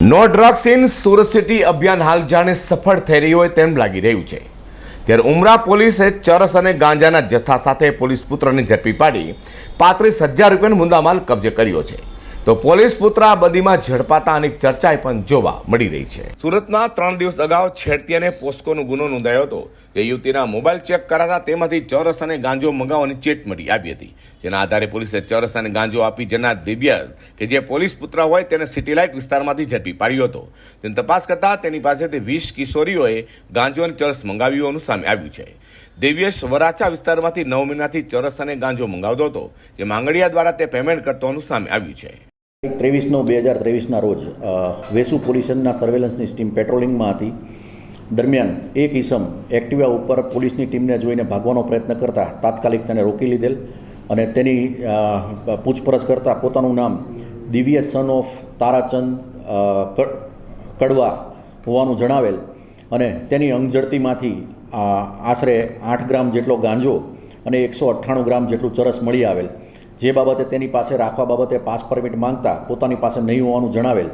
No drugs in Surat city અભિયાન હાલ જાણે સફળ થઈ રહ્યું હોય તેમ લાગી રહ્યું છે. ત્યારે ઉમરા પોલીસે ચરસ અને ગાંજાના જથ્થા સાથે પોલીસ પુત્રને ઝડપી પાડી પાંત્રીસ હજાર રૂપિયાનો મુદ્દામાલ કબજે કર્યો છે. તો પોલીસ પુત્ર બદીમાં ઝડપાતા અનેક ચર્ચાએ પણ જોવા મળી રહી છે. સુરતના ત્રણ દિવસ અગાઉ છેડતી અને પોસ્કોનો ગુનો નોંધાયો હતો. જે યુવતીના મોબાઈલ ચેક કરાતા તેમાંથી ચરસ અને ગાંજો મંગાવવાની ચેટ મળી આવી હતી. જેના આધારે પોલીસે ચરસ અને ગાંજો આપી જેના દિવ્યાસ, કે જે પોલીસ પુત્ર હોય તેને સિટીલાઇટ વિસ્તારમાંથી ઝડપી પાડ્યો હતો. તેની તપાસ કરતા તેની પાસેથી વીસ કિશોરીઓએ ગાંજો અને ચરસ મંગાવ્યું હોવાનું સામે આવ્યું છે. દિવ્યેશ વરાછા વિસ્તારમાંથી નવ મહિનાથી ચરસ અને ગાંજો મંગાવતો હતો, જે માંગડિયા દ્વારા તે પેમેન્ટ કરતો સામે આવ્યું છે. ત્રેવીસનો, બે હજાર ત્રેવીસના રોજ વેસુ પોલીસના સર્વેલન્સની ટીમ પેટ્રોલિંગમાં હતી. દરમિયાન એક ઈસમ એક્ટિવા ઉપર પોલીસની ટીમને જોઈને ભાગવાનો પ્રયત્ન કરતા તાત્કાલિક તેને રોકી લીધેલ અને તેની પૂછપરછ કરતાં પોતાનું નામ દિવ્ય સન ઓફ તારાચંદ કડવા હોવાનું જણાવેલ અને તેની અંગઝડતીમાંથી આશરે આઠ ગ્રામ જેટલો ગાંજો અને એકસો અઠ્ઠાણું ગ્રામ જેટલું ચરસ મળી આવેલ. જે બાબતે તેની પાસે રાખવા બાબતે પાસ પરમિટ માંગતા પોતાની પાસે નહીં હોવાનું જણાવેલ.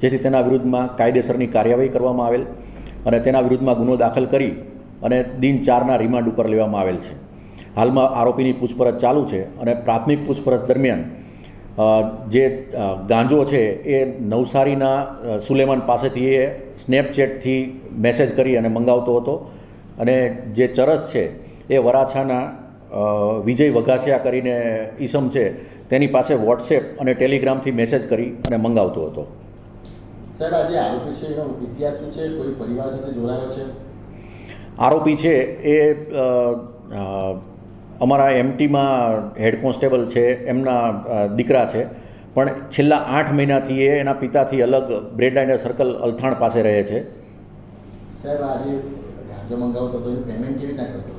જેથી તેના વિરુદ્ધમાં કાયદેસરની કાર્યવાહી કરવામાં આવેલ અને તેના વિરુદ્ધમાં ગુનો દાખલ કરી અને દિન ચારના રિમાન્ડ ઉપર લેવામાં આવેલ છે. હાલમાં આરોપીની પૂછપરછ ચાલુ છે અને પ્રાથમિક પૂછપરછ દરમિયાન જે ગાંજો છે એ નવસારીના સુલેમાન પાસેથી એ સ્નેપચેટથી મેસેજ કરી અને મંગાવતો હતો. અને જે ચરસ છે એ વરાછાના વિજય વઘાસિયા કરીને ઈસમ છે તેની પાસે વોટ્સએપ અને ટેલિગ્રામથી મેસેજ કરી અને મંગાવતો હતો. સાહેબ આજે આરોપી છે એનો ઇતિહાસ શું છે? કોઈ પરિવાર સાથે જોડાયો છે? આરોપી છે એ અમારા એમટીમાં હેડ કોન્સ્ટેબલ છે એમના દીકરા છે પણ છેલ્લા આઠ મહિનાથી એ એના પિતાથી અલગ બ્રેડલાઇનર સર્કલ અલથાણ પાસે રહે છે. સાહેબ આજે ગાંજો મંગાવતો હતો એનું પેમેન્ટ કેવી રીતના કરતો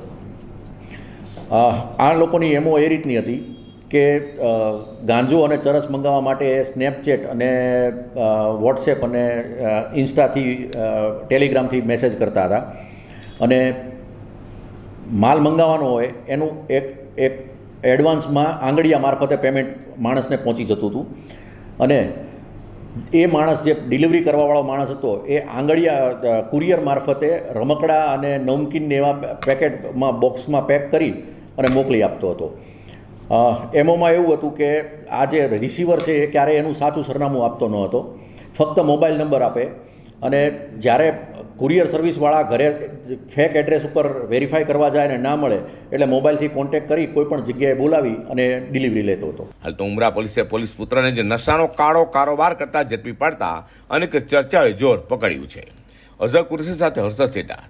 આ લોકોની એમો એ રીતની હતી કે ગાંજુ અને ચરસ મંગાવવા માટે સ્નેપચેટ અને વોટ્સએપ અને ઇન્સ્ટાથી ટેલિગ્રામથી મેસેજ કરતા હતા. અને માલ મંગાવવાનો હોય, એનું એક એક એડવાન્સમાં આંગળીયા મારફતે પેમેન્ટ માણસને પહોંચી જતું હતું. અને એ માણસ જે ડિલિવરી કરવાવાળો માણસ હતો, એ આંગળીયા કુરિયર મારફતે રમકડા અને નમકીનને એવા પેકેટમાં, બોક્સમાં પેક કરી અને મોકલી આપતો હતો. એમોમાં એવું હતું કે આ જે રિસીવર છે એ ક્યારેય એનું સાચું સરનામું આપતો ન હતો. ફક્ત મોબાઈલ નંબર આપે અને જ્યારે કુરિયર સર્વિસવાળા ઘરે ફેક એડ્રેસ ઉપર વેરીફાઈ કરવા જાય ને ના મળે, એટલે મોબાઈલથી કોન્ટેક કરી કોઈપણ જગ્યાએ બોલાવી અને ડિલિવરી લેતો હતો. હાલ તો ઉમરા પોલીસે પોલીસ પુત્રને જે નશાનો કાળો કારોબાર કરતા ઝડપી પાડતા અનેક ચર્ચાઓએ જોર પકડ્યું છે. અઝર કુરશી સાથે હર્ષદ સેટા